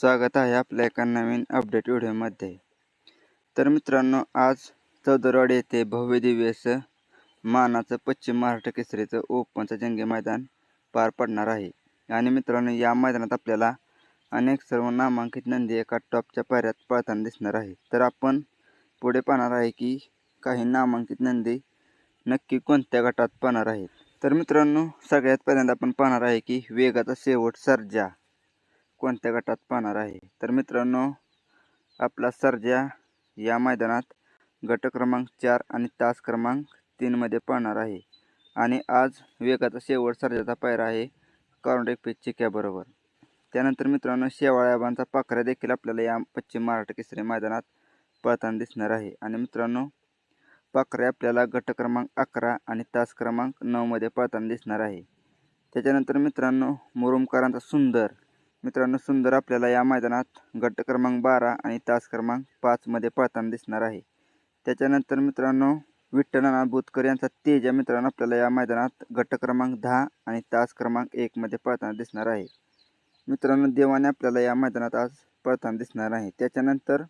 स्वागत आहे आपल्या एका नवीन अपडेट व्हिडिओमध्ये. तर मित्रांनो आज चौदरवाड येथे भव्य मानाचं पश्चिम महाराष्ट्र केसरीचं ओपनचं जंगी मैदान पार पडणार आहे. आणि मित्रांनो या मैदानात आपल्याला अनेक सर्व नामांकित नंदी एका टॉपच्या पायऱ्यात पळताना दिसणार आहे. तर आपण पुढे पाहणार आहे की काही नामांकित नंदी नक्की कोणत्या गटात पाहणार आहेत. तर मित्रांनो सगळ्यात पहिल्यांदा आपण पाहणार आहे की वेगाचा शेवट सर्जा. कोणत्या गटात पाहणार आहे? तर मित्रांनो आपला सर्जा या मैदानात गट क्रमांक चार आणि तास क्रमांक तीनमध्ये पाहणार आहे. आणि आज वेगाचा शेवट सर्जाचा पायरा आहे कॉर्नडेक पेच चिक्याबरोबर. त्यानंतर मित्रांनो शेवाळ्याबांचा पाखऱ्या देखील आपल्याला या पश्चिम महाराष्ट्र केसरी मैदानात पळताना दिसणार आहे. आणि मित्रांनो पाखरे आपल्याला गट क्रमांक अकरा आणि तास क्रमांक नऊमध्ये पळताना दिसणार आहे. त्याच्यानंतर मित्रांनो मुरुमकरांचा सुंदर मित्रांनो सुंदर आपल्याला या मैदानात गट क्रमांक बारा आणि तास क्रमांक पाचमध्ये पळताना दिसणार आहे. त्याच्यानंतर मित्रांनो विठ्ठलनाथ बुतकर यांचा तेजा मित्रांनो आपल्याला या मैदानात गट क्रमांक दहा आणि तास क्रमांक एकमध्ये पळताना दिसणार आहे. मित्रांनो देवाने आपल्याला या मैदानात आज पळताना दिसणार आहे. त्याच्यानंतर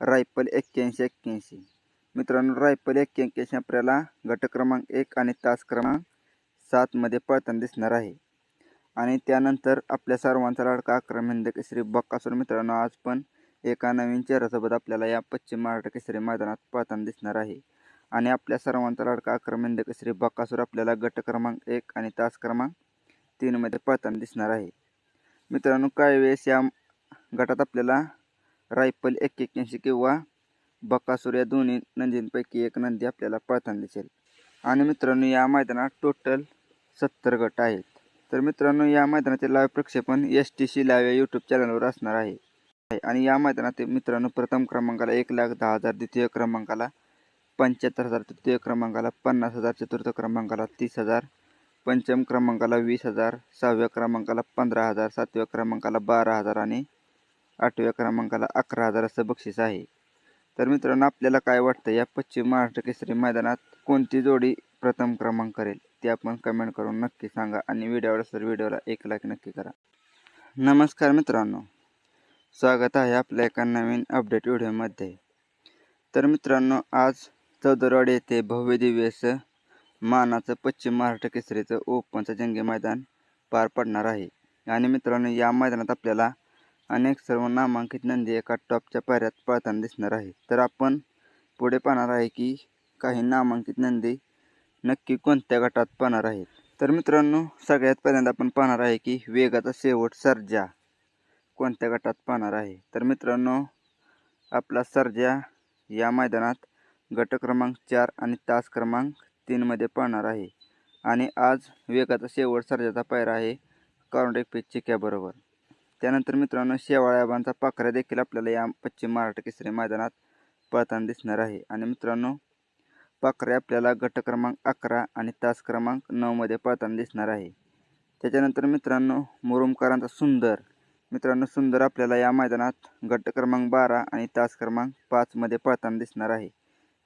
रायफल एक्क्याऐंशी एक्क्याऐंशी. मित्रांनो रायफल एक्क्याऐंशी आपल्याला गट क्रमांक एक आणि तास क्रमांक सातमध्ये पळताना दिसणार आहे. आणि त्यानंतर आपल्या सर्वांचा लाडका आक्रमण केसरी. बक्कासूर मित्रांनो आज पण एका नवीन चेहऱ्यासोबत आपल्याला या पश्चिम महाराष्ट्र केसरी मैदानात पळताना दिसणार आहे. आणि आपल्या सर्वांचा लाडका आक्रमण केसरी बक्कासूर आपल्याला गट क्रमांक एक आणि तास क्रमांक तीनमध्ये पळताना दिसणार आहे. मित्रांनो काही वेळेस या गटात आपल्याला रायफल एक एक्क्याऐंशी किंवा बक्कासूर या दोन्ही नंदींपैकी एक नंदी आपल्याला पळताना दिसेल. आणि मित्रांनो या मैदानात टोटल सत्तर गट आहेत. तर मित्रांनो या मैदानाचे लाईव्ह प्रक्षेपण एस टी सी लाईव्ह या यूट्यूब चॅनलवर असणार आहे. आणि या मैदानात मित्रांनो प्रथम क्रमांकाला एक लाख दहा हजार द्वितीय क्रमांकाला पंच्याहत्तर हजार तृतीय क्रमांकाला पन्नास हजार चतुर्थ क्रमांकाला तीस हजार पंचम क्रमांकाला वीस हजार सहाव्या क्रमांकाला पंधरा हजार सातव्या क्रमांकाला बारा हजार आणि आठव्या क्रमांकाला अकरा हजार असं बक्षीस आहे. तर मित्रांनो आपल्याला काय वाटतं या पश्चिम महाराष्ट्र केसरी मैदानात? कोणती जोडी प्रथम क्रमांक करेल ते आपण कमेंट करून नक्की सांगा आणि व्हिडिओवर सर व्हिडिओला एक लाईक नक्की करा. नमस्कार मित्रांनो स्वागत आहे आपल्या एका नवीन अपडेट व्हिडिओमध्ये तर मित्रांनो आज चौदरवाड येथे भव्य दिव्यस मानाचं पश्चिम महाराष्ट्र केसरीचं ओपनचं जंगी मैदान पार पडणार आहे. आणि मित्रांनो या मैदानात आपल्याला अनेक सर्व नामांकित नंदी एका टॉपच्या पायऱ्यात पळताना दिसणार आहे. तर आपण पुढे पाहणार आहे की काही नामांकित नंदी नक्की कोणत्या गटात पाहणार आहेत? तर मित्रांनो सगळ्यात पहिल्यांदा आपण पाहणार आहे की वेगाचा शेवट सर्जा कोणत्या गटात पाहणार आहे? तर मित्रांनो आपला सर्जा या मैदानात गट क्रमांक चार आणि तास क्रमांक तीनमध्ये पाहणार आहे. आणि आज वेगाचा शेवट सर्जाचा पायरा आहे कॉर्नटेक पेच चिक्याबरोबर. त्यानंतर मित्रांनो शेवाळ्याबांचा पाखऱ्या देखील आपल्याला या पश्चिम महाराष्ट्र केसरी मैदानात पळताना दिसणार आहे. आणि मित्रांनो पाखरे आपल्याला गट क्रमांक अकरा आणि तास क्रमांक नऊमध्ये पळताना दिसणार आहे. त्याच्यानंतर मित्रांनो मुरुमकरांचा सुंदर. मित्रांनो सुंदर आपल्याला या मैदानात गट क्रमांक बारा आणि तास क्रमांक पाचमध्ये पळताना दिसणार आहे.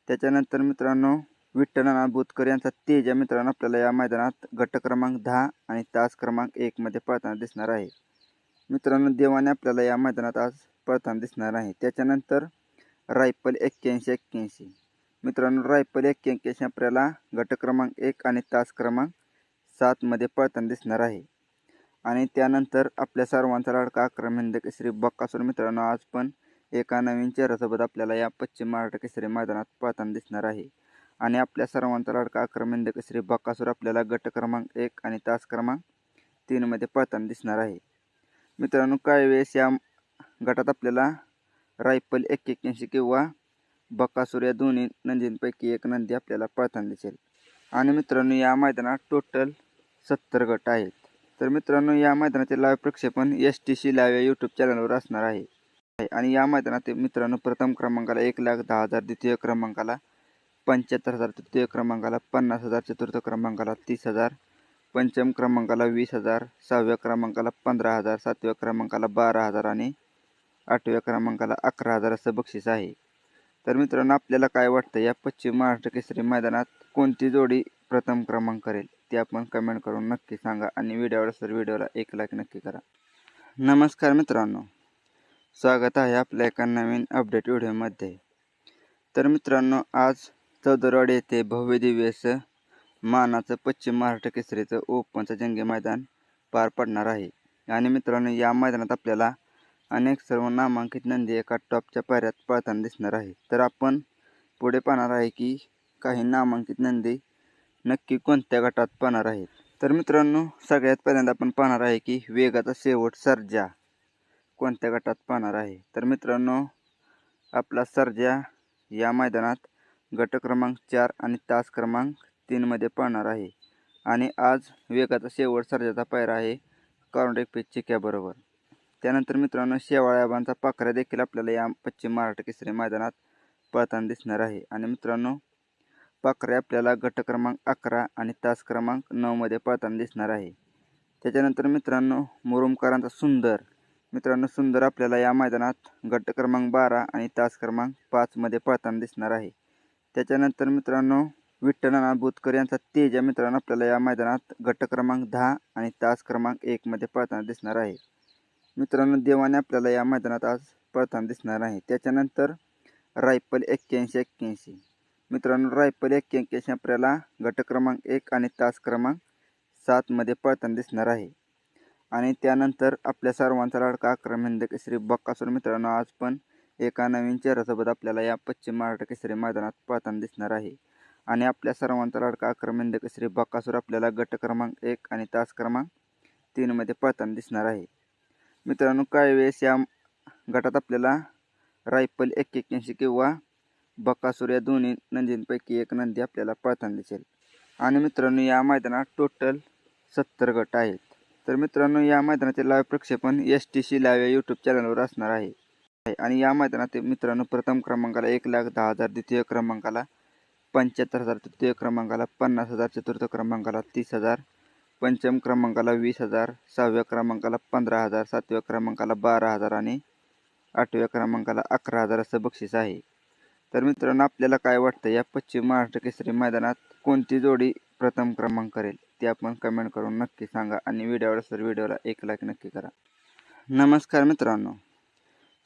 त्याच्यानंतर मित्रांनो विठ्ठलनाथ बुतकर यांचा तेज या मित्रांनो आपल्याला या मैदानात गट क्रमांक दहा आणि तास क्रमांक एकमध्ये पळताना दिसणार आहे. मित्रांनो देवाने आपल्याला या मैदानात आज पळताना दिसणार आहे. त्याच्यानंतर रायफल एक्क्याऐंशी एक्क्याऐंशी. मित्रांनो रायफल एक्क्याऐंशी आपल्याला गट क्रमांक एक आणि तास क्रमांक सातमध्ये पळताना दिसणार आहे. आणि त्यानंतर आपल्या सर्वांचा लाडका आक्रमण केसरी बक्कासूर मित्रांनो आज पण एका नवीन चेहऱ्यासोबत आपल्याला या पश्चिम महाराष्ट्र केसरी मैदानात पळताना दिसणार आहे. आणि आपल्या सर्वांचा लाडका आक्रमण केसरी बक्कासूर आपल्याला गट क्रमांक एक आणि तास क्रमांक तीनमध्ये पळताना दिसणार आहे. मित्रांनो काही वेळेस या गटात आपल्याला रायफल एक एक्क्याऐंशी किंवा बकासूर या दोन्ही नंदींपैकी एक नंदी आपल्याला पळताना दिसेल. आणि मित्रांनो या मैदानात टोटल सत्तर गट आहेत. तर मित्रांनो या मैदानाचे लाईव्ह प्रक्षेपण एस टी सी लाईव्ह या यूट्यूब चॅनलवर असणार आहे. आणि या मैदानात मित्रांनो प्रथम क्रमांकाला एक लाख दहा हजार द्वितीय क्रमांकाला पंच्याहत्तर हजार तृतीय क्रमांकाला पन्नास हजार चतुर्थ क्रमांकाला तीस हजार पंचम क्रमांकाला वीस हजार सहाव्या क्रमांकाला पंधरा हजार सातव्या क्रमांकाला बारा हजार आणि आठव्या क्रमांकाला अकरा हजार असं बक्षीस आहे. तर मित्रांनो आपल्याला काय वाटतं? या पश्चिम महाराष्ट्र केसरी मैदानात कोणती जोडी प्रथम क्रमांक करेल? ते आपण कमेंट करून नक्की सांगा आणि व्हिडिओवर सर व्हिडिओला एक लाईक नक्की करा. नमस्कार मित्रांनो. स्वागत आहे आपल्या एका नवीन अपडेट व्हिडिओमध्ये तर मित्रांनो आज चौदरवाडी येथे भव्य दिव्य मानाचं पश्चिम महाराष्ट्र केसरीचं ओपनचं जंगी मैदान पार पडणार आहे. आणि मित्रांनो या मैदानात आपल्याला अनेक सर्व नामांकित नंदी एका टॉपच्या पायऱ्यात पळताना दिसणार आहे. तर आपण पुढे पाहणार आहे की काही नामांकित नंदी नक्की कोणत्या गटात पाहणार आहेत. तर मित्रांनो सगळ्यात पहिल्यांदा आपण पाहणार आहे की वेगाचा शेवट सर्जा कोणत्या गटात पाहणार आहे. तर मित्रांनो आपला सर्जा या मैदानात गट क्रमांक चार आणि तास क्रमांक तीनमध्ये पाहणार आहे. आणि आज वेगाचा शेवट सर्जाचा पायरा आहे कॉर्नडेक पेच चिक्याबरोबर. त्यानंतर मित्रांनो शेवाळ्याबांचा पाखरा देखील आपल्याला या पश्चिम महाराष्ट्र केसरी मैदानात पळताना दिसणार आहे. आणि मित्रांनो पाखरे आपल्याला गट क्रमांक अकरा आणि तास क्रमांक नऊमध्ये पळताना दिसणार आहे. त्याच्यानंतर मित्रांनो मुरुमकरांचा सुंदर. मित्रांनो सुंदर आपल्याला या मैदानात गट क्रमांक बारा आणि तास क्रमांक पाचमध्ये पळताना दिसणार आहे. त्याच्यानंतर मित्रांनो विठ्ठलनाना बोतकर यांचा तेज या मित्रांनो आपल्याला या मैदानात गट क्रमांक दहा आणि तास क्रमांक एकमध्ये पळताना दिसणार आहे. मित्रांनो देवाने आपल्याला या मैदानात आज पळताना दिसणार आहे. त्याच्यानंतर रायफल एक्क्याऐंशी एक्क्याऐंशी. मित्रांनो रायफल एक्क्याऐंशी आपल्याला गट क्रमांक एक आणि तास क्रमांक सातमध्ये पळताना दिसणार आहे. आणि त्यानंतर आपल्या सर्वांचा लाडका आक्रमण केसरी बक्कासूर मित्रांनो आज पण एका नवीन चेहऱ्यासोबत आपल्याला या पश्चिम महाराष्ट्र केसरी मैदानात पळताना दिसणार आहे. आणि आपल्या सर्वांचा लाडका आक्रमण केसरी बक्कासूर आपल्याला गट क्रमांक एक आणि तास क्रमांक तीनमध्ये पळताना दिसणार आहे. मित्रांनो काही वेळेस या गटात आपल्याला रायफल एक एक्क्याऐंशी किंवा बकासूर या दोन्ही नंदींपैकी एक नंदी आपल्याला पळताना दिसेल. आणि मित्रांनो या मैदानात टोटल सत्तर गट आहेत. तर मित्रांनो या मैदानाचे लाईव्ह प्रक्षेपण एस टी सी लाईव्ह या यूट्यूब चॅनलवर असणार आहे. आणि या मैदानात मित्रांनो प्रथम क्रमांकाला एक लाख दहा हजार द्वितीय क्रमांकाला पंच्याहत्तर हजार तृतीय क्रमांकाला पन्नास हजार चतुर्थ क्रमांकाला तीस हजार पंचम क्रमांकाला वीस हजार सहाव्या क्रमांकाला पंधरा हजार सातव्या क्रमांकाला बारा हजार आणि आठव्या क्रमांकाला अकरा हजार असं बक्षीस आहे. तर मित्रांनो आपल्याला काय वाटतं? या पश्चिम महाराष्ट्र केसरी मैदानात कोणती जोडी प्रथम क्रमांक करेल? ते आपण कमेंट करून नक्की सांगा आणि व्हिडिओ सर व्हिडिओला एक लाईक नक्की करा. नमस्कार मित्रांनो.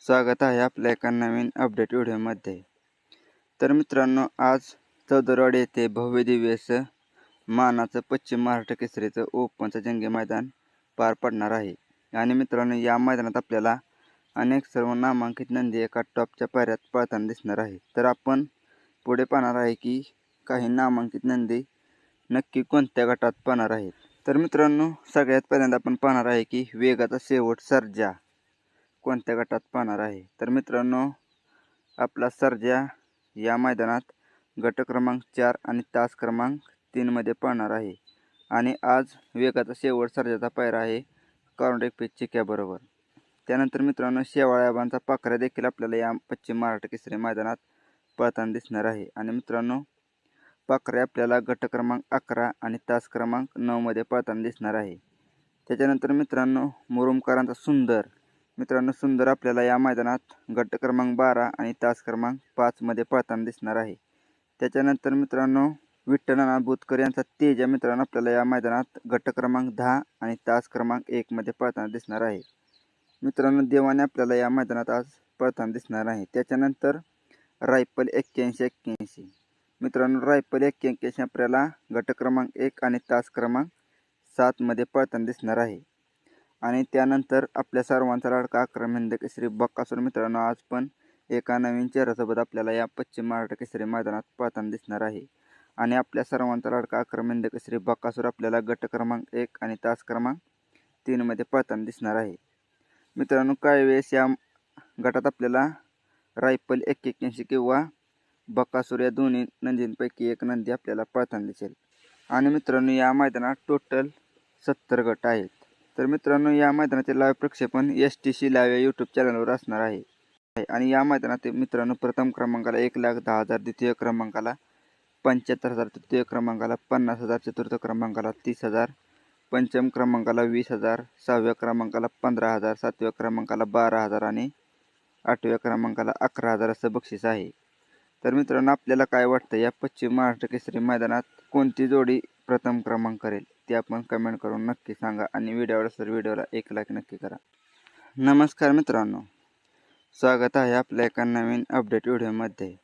स्वागत आहे आपल्या एका नवीन अपडेट व्हिडिओमध्ये तर मित्रांनो आज चौदरवाडी येथे भव्य दिव्य असं मानाचं पश्चिम महाराष्ट्र केसरीचं ओपनचं जंगी मैदान पार पडणार आहे. आणि मित्रांनो या मैदानात आपल्याला अनेक सर्व नामांकित नंदी एका टॉपच्या पायऱ्यात पळताना दिसणार आहे. तर आपण पुढे पाहणार आहे की काही नामांकित नंदी नक्की कोणत्या गटात पाहणार आहेत. तर मित्रांनो सगळ्यात पहिल्यांदा आपण पाहणार आहे की वेगाचा शेवट सर्जा कोणत्या गटात पाहणार आहे. तर मित्रांनो आपला सर्जा या मैदानात गट क्रमांक चार आणि तास क्रमांक तीनमध्ये पाहणार आहे. आणि आज वेगाचा शेवट सर्जाचा पायरा आहे. कॉर्नडेक पेच चिक्याबरोबर. त्यानंतर मित्रांनो शेवाळ्याबांचा पाखरा देखील आपल्याला या पश्चिम महाराष्ट्र केसरी मैदानात पळताना दिसणार आहे. आणि मित्रांनो पाखरे आपल्याला गट क्रमांक अकरा आणि तास क्रमांक नऊमध्ये पळताना दिसणार आहे. त्याच्यानंतर मित्रांनो मुरुमकरांचा सुंदर. मित्रांनो सुंदर आपल्याला या मैदानात गट क्रमांक बारा आणि तास क्रमांक पाचमध्ये पळताना दिसणार आहे. त्याच्यानंतर मित्रांनो विठ्ठलनाथ बुतकर यांचा तेज या मित्रांनो आपल्याला या मैदानात गट क्रमांक दहा आणि तास क्रमांक एकमध्ये पळताना दिसणार आहे. मित्रांनो देवाने आपल्याला या मैदानात आज पळताना दिसणार आहे. त्याच्यानंतर रायफल एक्क्याऐंशी एक्क्याऐंशी. मित्रांनो रायफल एक्क्याऐंशी आपल्याला गट क्रमांक एक आणि तास क्रमांक सातमध्ये पळताना दिसणार आहे. आणि त्यानंतर आपल्या सर्वांचा लाडका आक्रमण केसरी बक्कासूर मित्रांनो आज पण एका नवीन चेहऱ्यासोबत आपल्याला या पश्चिम महाराष्ट्र केसरी मैदानात पळताना दिसणार आहे. आणि आपल्या सर्वांचा लाडका आक्रमण केसरी बक्कासूर आपल्याला गट क्रमांक एक आणि तास क्रमांक तीनमध्ये पळताना दिसणार आहे. मित्रांनो काही वेळेस या गटात आपल्याला रायफल एक एक्क्याऐंशी किंवा बकासूर या दोन्ही नंदींपैकी एक नंदी आपल्याला पळताना दिसेल. आणि मित्रांनो या मैदानात टोटल सत्तर गट आहेत. तर मित्रांनो या मैदानाचे लाईव्ह प्रक्षेपण एस टी सी लाईव्ह या यूट्यूब चॅनलवर असणार आहे. आणि या मैदानात मित्रांनो प्रथम क्रमांकाला एक लाख दहा हजार द्वितीय क्रमांकाला पंच्याहत्तर हजार तृतीय क्रमांकाला पन्नास हजार चतुर्थ क्रमांकाला तीस हजार पंचम क्रमांकाला वीस हजार सहाव्या क्रमांकाला पंधरा हजार सातव्या क्रमांकाला बारा हजार आणि आठव्या क्रमांकाला अकरा हजार असं बक्षीस आहे. तर मित्रांनो आपल्याला काय वाटतं? या पश्चिम महाराष्ट्र केसरी मैदानात कोणती जोडी प्रथम क्रमांक करेल? ते आपण कमेंट करून नक्की सांगा आणि व्हिडिओला सर व्हिडिओला एक लाईक नक्की करा. नमस्कार मित्रांनो. स्वागत आहे आपल्या एका नवीन अपडेट व्हिडिओमध्ये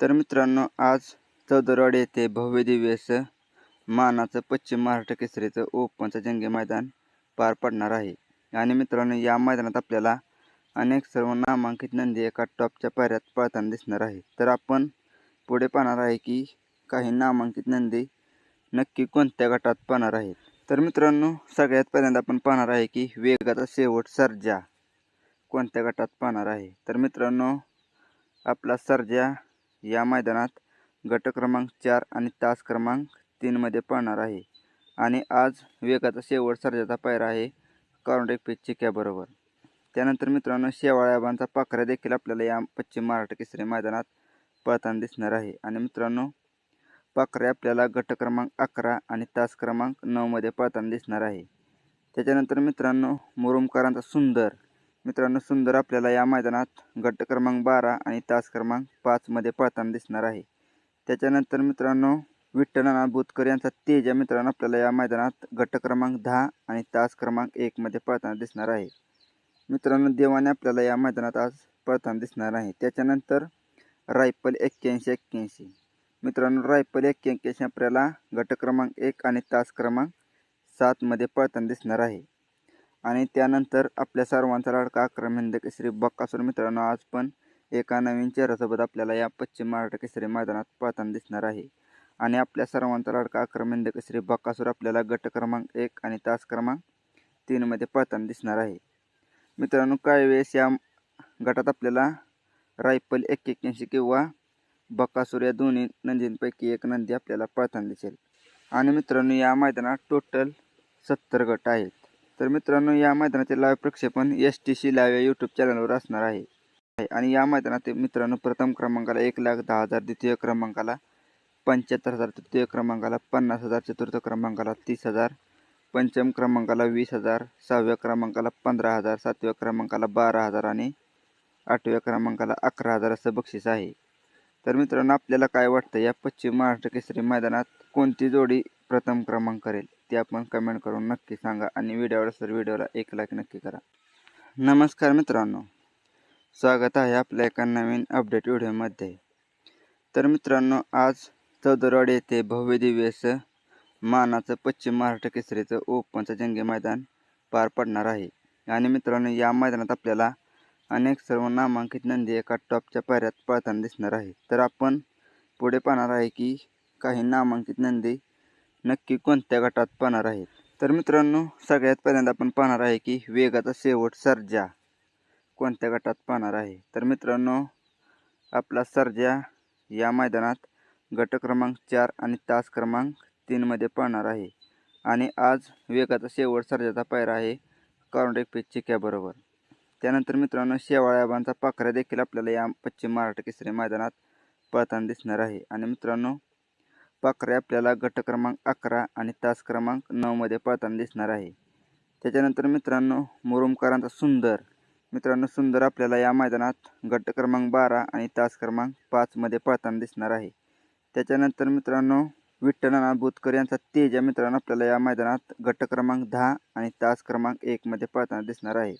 तर मित्रांनो आज चौदरवाडी येथे भव्य असं मानाचं पश्चिम महाराष्ट्र केसरीचं ओपनचं जंगी मैदान पार पडणार आहे. आणि मित्रांनो या मैदानात आपल्याला अनेक सर्व नामांकित नंदी एका टॉपच्या पायऱ्यात पळताना दिसणार आहे. तर आपण पुढे पाहणार आहे की काही नामांकित नंदी नक्की कोणत्या गटात पाहणार आहेत. तर मित्रांनो सगळ्यात पहिल्यांदा आपण पाहणार आहे की वेगाचा शेवट सर्जा कोणत्या गटात पाहणार आहे. तर मित्रांनो आपला सर्जा या मैदानात गट क्रमांक चार आणि तास क्रमांक तीनमध्ये पळणार आहे. आणि आज वेगाचा शेवट सर्जाचा पायरा आहे कॉर्नटेक पेच चिक्याबरोबर. त्यानंतर मित्रांनो शेवाळ्याबांचा पाखऱ्या देखील आपल्याला या पश्चिम महाराष्ट्र केसरी मैदानात पळताना दिसणार आहे. आणि मित्रांनो पाखरे आपल्याला गट क्रमांक अकरा आणि तास क्रमांक नऊमध्ये पळताना दिसणार आहे. त्याच्यानंतर मित्रांनो मुरुमकरांचा सुंदर. मित्रांनो सुंदर आपल्याला या मैदानात गट क्रमांक बारा आणि तास क्रमांक पाचमध्ये पळताना दिसणार आहे. त्याच्यानंतर मित्रांनो विठ्ठलना बुतकर यांचा तेज या मित्रांनो. आपल्याला या मैदानात गट क्रमांक दहा आणि तास क्रमांक एकमध्ये पळताना दिसणार आहे. मित्रांनो देवाने आपल्याला या मैदानात आज पळताना दिसणार आहे. त्याच्यानंतर रायफल एक्क्याऐंशी एक्क्याऐंशी. मित्रांनो रायफल एक्क्याऐंशी आपल्याला गट क्रमांक एक आणि तास क्रमांक सातमध्ये पळताना दिसणार आहे. आणि त्यानंतर आपल्या सर्वांचा लाडका अक्रम श्री केसरी बक्कासूर मित्रांनो आज पण एका नवीन चेहऱ्यासोबत आपल्याला या पश्चिम महाराष्ट्र केसरी मैदानात पळताना दिसणार आहे. आणि आपल्या सर्वांचा लाडका अक्रम केसरी बक्कासूर आपल्याला गट क्रमांक एक आणि तास क्रमांक तीनमध्ये पळताना दिसणार आहे. मित्रांनो काही वेळेस या गटात आपल्याला रायफल एक एक्क्याऐंशी किंवा बक्कासूर या दोन्ही नंदींपैकी एक नंदी आपल्याला पळताना दिसेल. आणि मित्रांनो या मैदानात टोटल सत्तर गट आहेत. तर मित्रांनो या मैदानाचे लाईव्ह प्रक्षेपण एस टी सी लाईव्ह या यूट्यूब चॅनलवर असणार आहे. आहे. आणि या मैदानात मित्रांनो प्रथम क्रमांकाला एक लाख दहा हजार द्वितीय क्रमांकाला पंच्याहत्तर हजार तृतीय क्रमांकाला पन्नास हजार चतुर्थ क्रमांकाला तीस हजार पंचम क्रमांकाला वीस हजार सहाव्या क्रमांकाला पंधरा हजार सातव्या क्रमांकाला बारा हजार आणि आठव्या क्रमांकाला अकरा हजार असं बक्षीस आहे. तर मित्रांनो आपल्याला काय वाटतं? या पश्चिम महाराष्ट्र केसरी मैदानात कोणती जोडी प्रथम क्रमांक करेल? ते आपण कमेंट करून नक्की सांगा आणि व्हिडिओवर सर व्हिडिओला एक लाईक नक्की करा. नमस्कार मित्रांनो. स्वागत आहे आपल्या एका नवीन अपडेट व्हिडिओमध्ये. तर मित्रांनो आज चौदरवाड येथे भव्य मानाचं पश्चिम महाराष्ट्र केसरीचं ओपनचं जंगी मैदान पार पडणार आहे. आणि मित्रांनो या मैदानात आपल्याला अनेक सर्व नामांकित नंदी एका टॉपच्या पायऱ्यात पळताना दिसणार आहे. तर आपण पुढे पाहणार आहे की काही नामांकित नंदी नक्की कोणत्या गटात पाहणार आहेत. तर मित्रांनो सगळ्यात पहिल्यांदा आपण पाहणार आहे की वेगाचा शेवट सर्जा. कोणत्या गटात पाहणार आहे? तर मित्रांनो आपला सर्जा या मैदानात गट क्रमांक चार आणि तास क्रमांक तीनमध्ये पाहणार आहे. आणि आज वेगाचा शेवट सर्जाचा पायरा आहे कॉर्नेट पेच चिक्याबरोबर. त्यानंतर मित्रांनो शेवाळ्याबांचा पाखऱ्या देखील आपल्याला या पश्चिम महाराष्ट्र केसरी मैदानात पळताना दिसणार आहे. आणि मित्रांनो पाखरे आपल्याला गट क्रमांक अकरा आणि तास क्रमांक नऊमध्ये पळताना दिसणार आहे. त्याच्यानंतर मित्रांनो मुरुमकरांचा सुंदर मित्रांनो सुंदर आपल्याला या मैदानात गट क्रमांक बारा आणि तास क्रमांक पाचमध्ये पळताना दिसणार आहे. त्याच्यानंतर मित्रांनो विठ्ठलनाथ बोतकर यांचा तेज या मित्रांनो आपल्याला या मैदानात गट क्रमांक दहा आणि तास क्रमांक एकमध्ये पळताना दिसणार आहे.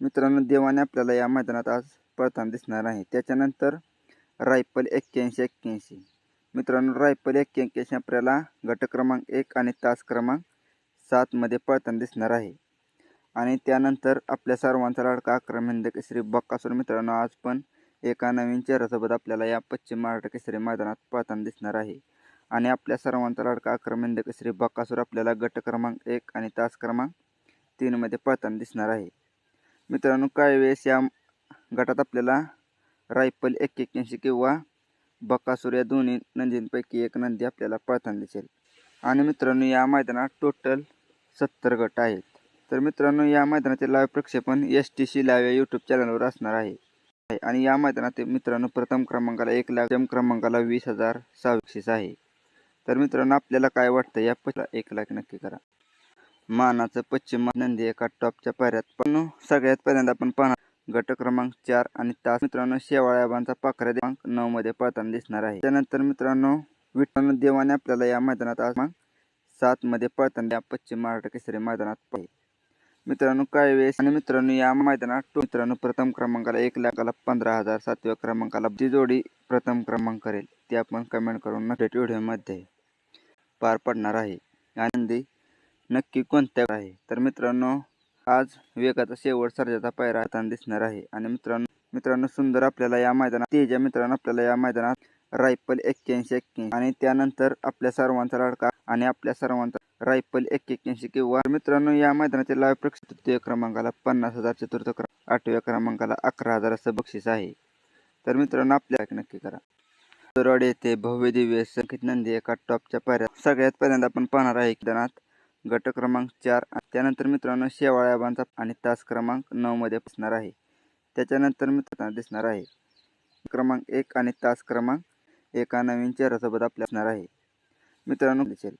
मित्रांनो देवाने आपल्याला या मैदानात आज पळताना दिसणार आहे. त्याच्यानंतर रायफल एक्क्याऐंशी एक्क्याऐंशी. मित्रांनो रायफल एक्क्याऐंशी आपल्याला गट क्रमांक एक आणि तास क्रमांक सातमध्ये पळताना दिसणार आहे. आणि त्यानंतर आपल्या सर्वांचा लाडका अक्रम हिंद केसरी बक्कासूर. मित्रांनो आज पण एका नवीन चेहऱ्यासोबत आपल्याला या पश्चिम महाराष्ट्र केसरी मैदानात पळताना दिसणार आहे. आणि आपल्या सर्वांचा लाडका अक्रम हिंद केसरी बक्कासूर आपल्याला गट क्रमांक एक आणि तास क्रमांक तीनमध्ये पळताना दिसणार आहे. मित्रांनो काही वेळेस या गटात आपल्याला रायफल एक एक्क्याऐंशी किंवा बकासूर या दोन्ही नंदींपैकी एक नंदी आपल्याला पळताना दिसेल. आणि मित्रांनो या मैदानात टोटल सत्तर गट आहेत. तर मित्रांनो या मैदानाचे लाईव्ह प्रक्षेपण एस टी सी लाईव्ह या यूट्यूब चॅनलवर असणार आहे. आणि या मैदानात मित्रांनो प्रथम क्रमांकाला एक लाख जम क्रमांकाला वीस हजार सहा आहे. तर मित्रांनो आपल्याला काय वाटतं? या पहिला एक लाख नक्की करा. मानाचं पश्चिम नंदी एका टॉपच्या पायऱ्यात. पण सगळ्यात पहिल्यांदा आपण पाहणार गट क्रमांक चार आणि तास. मित्रांनो शेवाळ्याबांचा पाखरा क्रमांक नऊ मध्ये पळताना दिसणार आहे. त्यानंतर मित्रांनो विठ्ठल देवाने आपल्याला या मैदानात आज सात मध्ये पळताना पश्चिम महाराष्ट्र केसरी मैदानात पाहिजे मित्रांनो काही वेळेस आणि मित्रांनो या मैदानात मित्रांनो प्रथम क्रमांकाला एक लाखाला पंधरा हजार सातव्या क्रमांकाला जी जोडी प्रथम क्रमांक करेल ती आपण कमेंट करून नक्की व्हिडिओमध्ये पार पडणार आहे. आनंदी नक्की कोणत्या आहे? तर मित्रांनो आज वेगाचा शेवट सर्जाचा पायरा हाताने दिसणार आहे. आणि मित्रांनो मित्रांनो सुंदर आपल्याला या मैदानात तेजा मित्रांनो आपल्याला या मैदानात रायफल एक्क्याऐंशी एक्क्याऐंशी आणि त्यानंतर आपल्या सर्वांचा लाडका आणि आपल्या सर्वांचा रायफल एक एक्क्याऐंशी किंवा मित्रांनो या मैदानाचे लाईव्ह प्रक्षेप तृतीय क्रमांकाला पन्नास हजार चतुर्थ क्रम आठव्या क्रमांकाला अकरा हजार असं बक्षीस आहे. तर मित्रांनो आपल्या नक्की करा. दरवाड येथे भव्य दिव्य संकेत नंदी एका टॉपच्या पायऱ्यात सगळ्यात पहिल्यांदा आपण पाहणार आहे मैदानात गट क्रमांक चार त्यानंतर मित्रांनो शेवाळ्याबांचा आणि तास क्रमांक नऊमध्ये बसणार आहे. त्याच्यानंतर मित्रांना दिसणार आहे. क्रमांक एक आणि तास क्रमांक एका नवीन चेहऱ्यासोबत आपल्या असणार आहे. मित्रांनो दिसेल.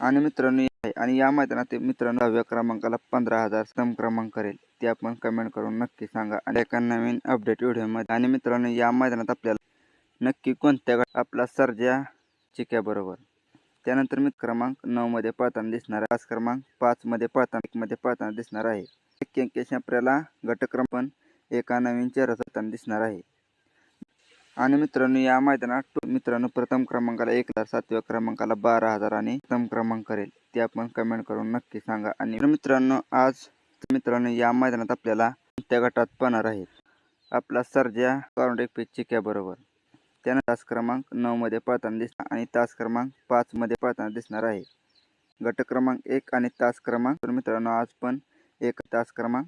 आणि मित्रांनो आहे. आणि या मैदानात मित्रांनो दहाव्या क्रमांकाला पंधरा हजार सम क्रमांक करेल. ते आपण कमेंट करून नक्की सांगा. आणि एका नवीन अपडेट व्हिडिओमध्ये आणि मित्रांनो या मैदानात आपल्याला नक्की कोणत्या आपला सर्जा चिक्याबरोबर त्यानंतर मित्र क्रमांक नऊ मध्ये पळताना दिसणार आहे. क्रमांक पाच मध्ये पळताना एक मध्ये पळताना दिसणार आहे. एक्क्याऐंशी आपल्याला गटक्रम पण एका नवीन चेहरा दिसणार आहे. आणि मित्रांनो या मैदानात मित्रांनो प्रथम क्रमांकाला एक हजार सातव्या क्रमांकाला बारा हजार आणि प्रथम क्रमांक करेल. ते आपण कमेंट करून नक्की सांगा. आणि मित्रांनो आज मित्रांनो या मैदानात आपल्याला त्या गटात पाहणार आहेत? आपला सर्जा कॉर्नडेक पिच चिक्याबरोबर त्यानं तास क्रमांक नऊमध्ये पळताना दिसणार आणि तास क्रमांक पाचमध्ये पळताना दिसणार आहे. गट क्रमांक एक आणि तास क्रमांक तर मित्रांनो आज पण एक तास क्रमांक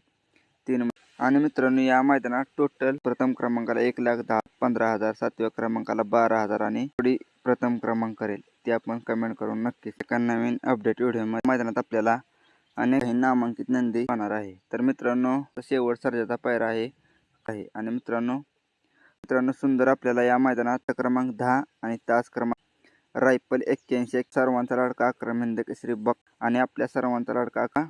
आणि मित्रांनो या मैदानात टोटल प्रथम क्रमांकाला एक लाख दहा पंधरा हजार सातव्या क्रमांकाला बारा हजार आणि थोडी प्रथम क्रमांक करेल ते आपण कमेंट करून नक्कीच एका नवीन अपडेट व्हिडिओ मैदानात आपल्याला अनेक नामांकित नंदी होणार आहे. तर मित्रांनो शेवट सर्जाचा पायरा आहे आहे. आणि मित्रांनो मित्रांनो सुंदर आपल्याला या मैदानात क्रमांक दहा आणि तास क्रमांक रायफल एक्क्याऐंशी एक सर्वांचा लाडका अक्रम हिंद केसरी बक आणि आपल्या सर्वांचा लाडका का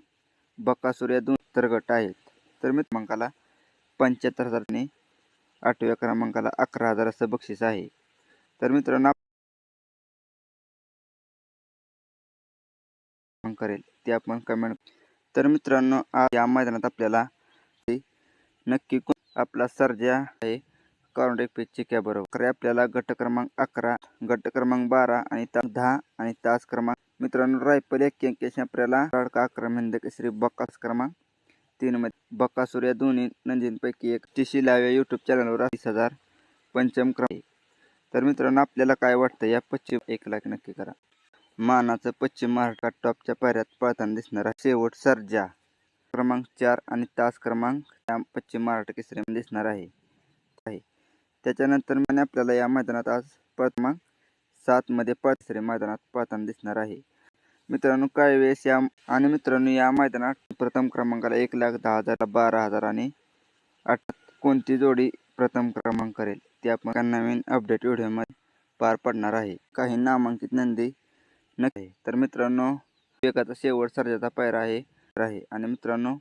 बकासूर या दोन तर गट आहेत. तर मी क्रमांकाला पंच्याहत्तर हजार आणि आठव्या क्रमांकाला अकरा हजार असं बक्षीस आहे. तर मित्रांनो करेल ते आपण कमेंट तर मित्रांनो आज या मैदानात आपल्याला नक्की कोण- आपला सर्जा आहे कॉर्नडेक पिच बरोबर आपल्याला गट क्रमांक अकरा गट क्रमांक बारा आणि तास दहा आणि तास क्रमांक. मित्रांनो रायफल एक्क्याऐंशी आपल्याला लाडका बकास क्रमांक तीन मध्ये. बकासूर या दोन्ही नंदींपैकी एक. टिशी लाव्या युट्यूब चॅनलवर तीस हजार. पंचम क्रम. आहे. तर मित्रांनो आपल्याला काय वाटतं? या पश्चिम एक लाख नक्की करा. मानाचं पश्चिम महाराष्ट्रात टॉपच्या पायऱ्यात पळताना दिसणार आहे. शेवट सर्जा. क्रमांक चार आणि तास क्रमांक त्या पश्चिम महाराष्ट्र केसरीमध्ये दिसणार आहे. आहे. त्याच्यानंतर म्हणे आपल्याला या मैदानात आज क्रमांक सातमध्ये पळसरे मैदानात पळताना दिसणार आहे. मित्रांनो काही वेळेस या आणि मित्रांनो या मैदानात प्रथम क्रमांकाला एक लाख दहा हजार बारा हजार आणि आठ कोणती जोडी प्रथम क्रमांक करेल? ते आपण नवीन अपडेट व्हिडिओमध्ये पार पडणार आहे. काही नामांकित नंदी नक्की. तर मित्रांनो एकाचा शेवट सर्जाचा पायरा आहे आहे. आणि मित्रांनो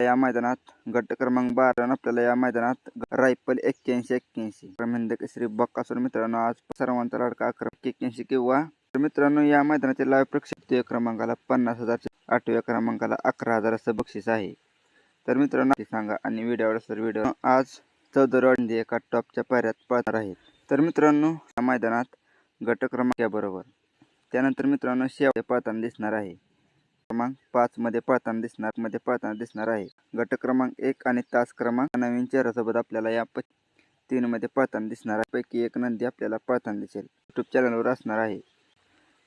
या मैदानात गट क्रमांक बारा आपल्याला या मैदानात रायफल एक्क्याऐंशी एक्क्याऐंशी. प्रमेंदक श्री बक्कासूर मित्रांनो आज सर्वांचा लडका अकरा एक्क्याऐंशी किंवा तर मित्रांनो या मैदानाचे लाईव्ह प्रक्षेप क्रमांकाला पन्नास हजार आठव्या क्रमांकाला अकरा हजार असं बक्षीस आहे. तर मित्रांनो ते सांगा आणि व्हिडिओ सर व्हिडिओ आज चौदरवाडी एका टॉपच्या पायऱ्यात पळणार आहेत तर मित्रांनो या मैदानात गट क्रमांकाबरोबर त्यानंतर मित्रांनो शेवटी पळताना दिसणार आहे. क्रमांक पाच मध्ये पळताना दिसणार मध्ये पळताना दिसणार आहे. गट क्रमांक एक आणि तास क्रमांक नवीन चेहऱ्यासोबत आपल्याला या तीनमध्ये तीन मध्ये पळताना दिसणार आहे. पैकी एक नंदी आपल्याला पळताना दिसेल. युट्यूब चॅनलवर असणार आहे.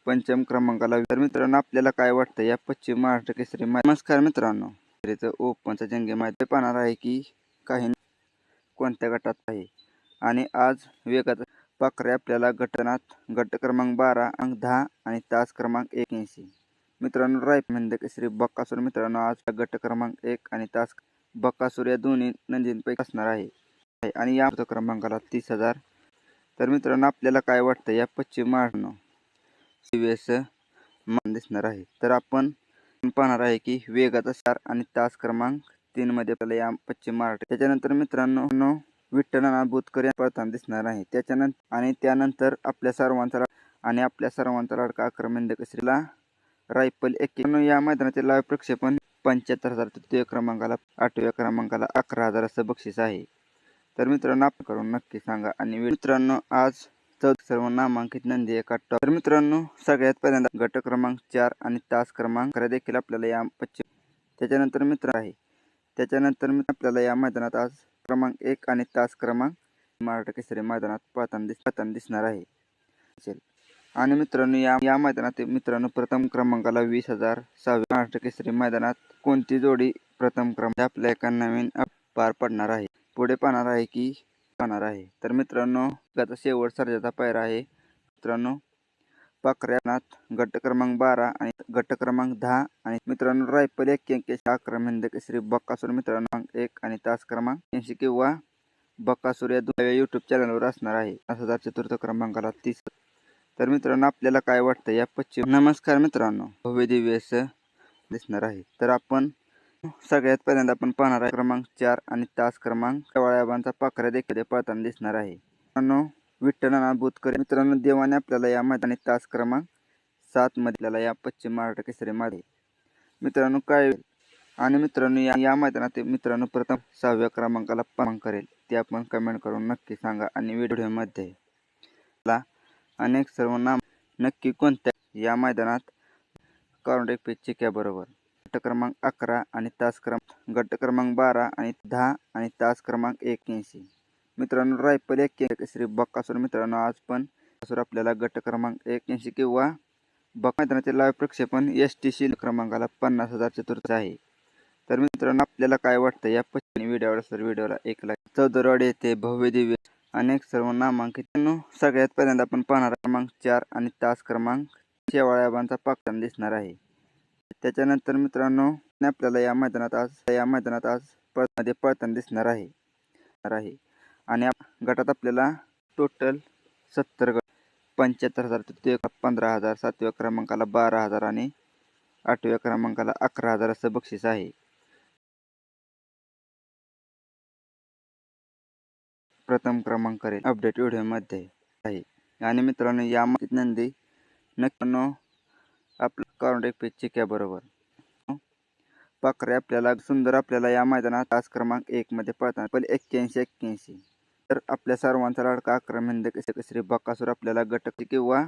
पंचम क्रमांकाला. तर मित्रांनो आपल्याला काय वाटतं या पश्चिम महाराष्ट्र केसरी नमस्कार मित्रांनो. केसरीचं ओपनचा जंगे माहिती पाहणार आहे की काही कोणत्या गटात आहे? आणि आज वेगात पाखरे आपल्याला गटनात गट क्रमांक बारा अंक दहा आणि तास क्रमांक एकऐंशी मित्रांनो रायफ म्हणजे केसरी बक्कासूर मित्रांनो आज गट क्रमांक एक आणि तास बक्कासूर या दोन्ही नंदींपैकी असणार आहे. आहे. आणि या क्रमांकाला तीस हजार. तर मित्रांनो आपल्याला काय वाटतं या पश्चिम महाराष्ट्र सीबीएस मान दिसणार आहे. तर आपण पाहणार आहे की वेगाचा सार आणि तास क्रमांक तीन मध्ये आपल्याला या पश्चिम महाराष्ट्र त्याच्यानंतर मित्रांनो नो विठ्ठलनाथ बुतकर या पळताना दिसणार आहे. त्याच्यानंतर आणि त्यानंतर आपल्या सर्वांचा आणि आपल्या सर्वांचा लाडका आक्रमण केसरीला रायफल एक या मैदानाचे लाईव्ह प्रक्षेपण पंच्याहत्तर हजार तृतीय क्रमांकाला आठव्या क्रमांकाला अकरा हजार असं बक्षीस आहे. तर मित्रांनो आपण करून नक्की सांगा. आणि मित्रांनो आज चौथ सर्व नामांकित नंदी एका टॉप तर मित्रांनो सगळ्यात पहिल्यांदा गट क्रमांक चार आणि तास क्रमांक अकरा देखील आपल्याला या पश्चिम त्याच्यानंतर मित्र आहे. त्याच्यानंतर मित्र आपल्याला या मैदानात आज क्रमांक एक आणि तास क्रमांक महाराष्ट्र केसरी मैदानात पाहताना दिस पाहताना दिसणार आहे. आणि मित्रांनो या या मैदानात मित्रांनो प्रथम क्रमांकाला वीस हजार सहाव्या महाराष्ट्र केसरी मैदानात कोणती जोडी प्रथम क्रमांक आपल्या एका नवीन पार पडणार आहे? पुढे पाहणार आहे की पाहणार आहे. तर मित्रांनो त्याचा शेवट सर्जाचा पायरा आहे. मित्रांनो पाकऱ्यानाथ गट क्रमांक बारा आणि गट क्रमांक दहा आणि मित्रांनो रायफल एक्क्याऐंशी अकरा हिंद श्री बक्कासूर मित्रांनो एक आणि तास क्रमांक ऐंशी किंवा बक्कासूर या दोन यूट्यूब चॅनलवर असणार आहे. हजार चतुर्थ क्रमांकाला तीस. तर मित्रांनो आपल्याला काय वाटतं या पश्चिम नमस्कार मित्रांनो भव्य दिव्य दिसणार आहे. तर आपण सगळ्यात पहिल्यांदा आपण पाहणार आहे क्रमांक चार आणि तास क्रमांक. शेवाळ्याबांचा पाखरा देखील पळताना दिसणार आहे. मित्रांनो विठ्ठलनाथ बुतकर मित्रांनो देवाने आपल्याला या मैदानी तास क्रमांक सात मधल्याला या पश्चिम महाराष्ट्र केसरी मध्ये. मित्रांनो काय आणि मित्रांनो या या मैदानात मित्रांनो प्रथम सहाव्या क्रमांकाला पान करेल. ते आपण कमेंट करून नक्की सांगा आणि व्हिडिओमध्ये ला अनेक सर्व नाम नक्की कोणत्या या मैदानात? कॉन्टॅक्ट पेजचे चिक्याबरोबर बरोबर. गट क्रमांक अकरा आणि तास क्रमांक गट क्रमांक बारा आणि दहा आणि तास क्रमांक एक्क्याऐंशी. मित्रांनो रायफल एक श्री बक्कासूर मित्रांनो आज पण आपल्याला गट क्रमांक एक्क्याऐंशी किंवा बक मैदानाचे लाईव्ह प्रक्षेपण एस टी सी क्रमांकाला पन्नास हजार चतुर्थ आहे. तर मित्रांनो आपल्याला काय वाटतं या पश्चिमी व्हिडिओवर? सर व्हिडिओला एक लाख चौदरवाडी येथे भव्य दिव्य अनेक सर्व नामांकित सगळ्यात पहिल्यांदा आपण पाहणार क्रमांक चार आणि तास क्रमांक शेवाळ्याबांचा पाकताना दिसणार आहे. त्याच्यानंतर मित्रांनो आपल्याला या मैदानात आज या मैदानात आज पळमध्ये पळताना दिसणार आहे. आहे. आणि गटात आपल्याला टोटल सत्तर गट पंच्याहत्तर हजार तृतीय पंधरा हजार सातव्या क्रमांकाला बारा हजार आणि आठव्या क्रमांकाला अकरा हजार असं बक्षीस आहे. प्रथम क्रमांक अपडेट व्हिडिओमध्ये आहे. आणि मित्रांनो या माहिती नंदी नक्की आपलं कॉन्टॅक्ट पेजचे क्या बरोबर. पाखरे आपल्याला सुंदर आपल्याला या मैदानात तास क्रमांक एक मध्ये पळताना पहिले एक्क्याऐंशी एक्क्याऐंशी. तर आपल्या सर्वांचा लाडका अक्रम हिंद केसरी बकासूर आपल्याला गटक किंवा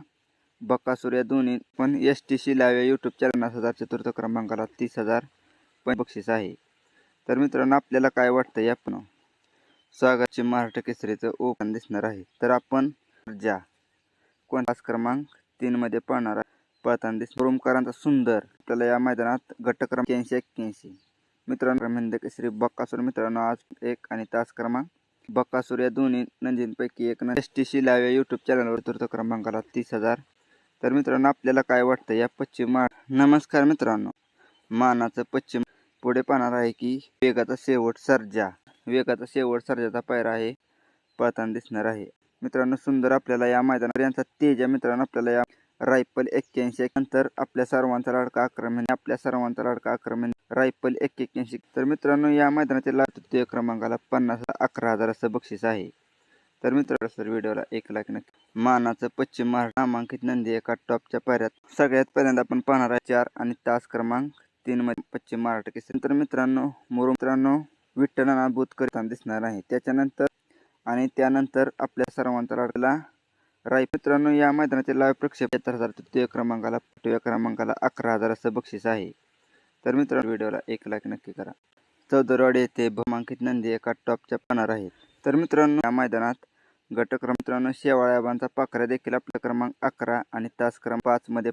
बक्कासूर या दोन्ही पण एस टी सी लाव्या यूट्यूब चॅनल हजार चतुर्थ क्रमांकाला तीस हजार पण बक्षीस आहे. तर मित्रांनो आपल्याला काय वाटतं या पण स्वागतचे महाराष्ट्र केसरीचं ओपन दिसणार आहे. तर आपण ज्या कोणताच क्रमांक तीनमध्ये पळणार आहे पळताना दिस ओमकारांचा सुंदर. त्याला या मैदानात गट क्रमांक एक्क्याऐंशी एक्क्याऐंशी. मित्रांनो हिंद केसरी बक्कासूर. मित्रांनो आज एक आणि तास क्रमांक बक्कासूर या दोन्ही नंदींपैकी एक एस टी सी लाव्या यूट्यूब चॅनलवर चतुर्थ क्रमांकाला तीस हजार. तर मित्रांनो आपल्याला काय वाटतं या पश्चिम मा नमस्कार मित्रांनो. मानाचं पश्चिम पुढे पाहणार आहे की वेगाचा शेवट सर्जा. वेगाचा शेवट सर्जाचा पायरा आहे. पळताना दिसणार आहे. मित्रांनो सुंदर आपल्याला या मैदानावर यांचा तेज मित्रांनो आपल्याला या रायफल एक्क्याऐंशी नंतर आपल्या सर्वांचा लाडका आक्रमण आपल्या सर्वांचा लाडका आक्रमण रायफल एक एक्क्याऐंशी. तर मित्रांनो या मैदानातील तृतीय क्रमांकाला पन्नास अकरा हजार असं बक्षीस आहे. तर मित्रांनो सर व्हिडिओला एक लाख नक्की मानाचं पश्चिम महाराष्ट्र नामांकित नंदी एका टॉपच्या पायऱ्यात. सगळ्यात पहिल्यांदा आपण पाहणार आहे चार आणि तास क्रमांक तीन मध्ये पश्चिम महाराष्ट्र केसरी. तर मित्रांनो मोर मित्रांनो विठ्ठलनाभूत करताना दिसणार आहे. त्याच्यानंतर आणि त्यानंतर आपल्या सर्वांचा लाडला राय मित्रांनो या मैदानाचे लाईव्ह प्रक्षेप सत्तर हजार तृतीय क्रमांकाला आठव्या क्रमांकाला अकरा हजार असं बक्षीस आहे. तर मित्रांनो व्हिडिओला एक लाईक नक्की करा. चौदरवाडी येथे भूमांकित नंदी एका टॉपच्या पाहणार आहेत. तर मित्रांनो या मैदानात गटक्रम मित्रांनो शेवाळ्याबांचा पाखरा देखील आपला क्रमांक अकरा आणि तास क्रमांक पाचमध्ये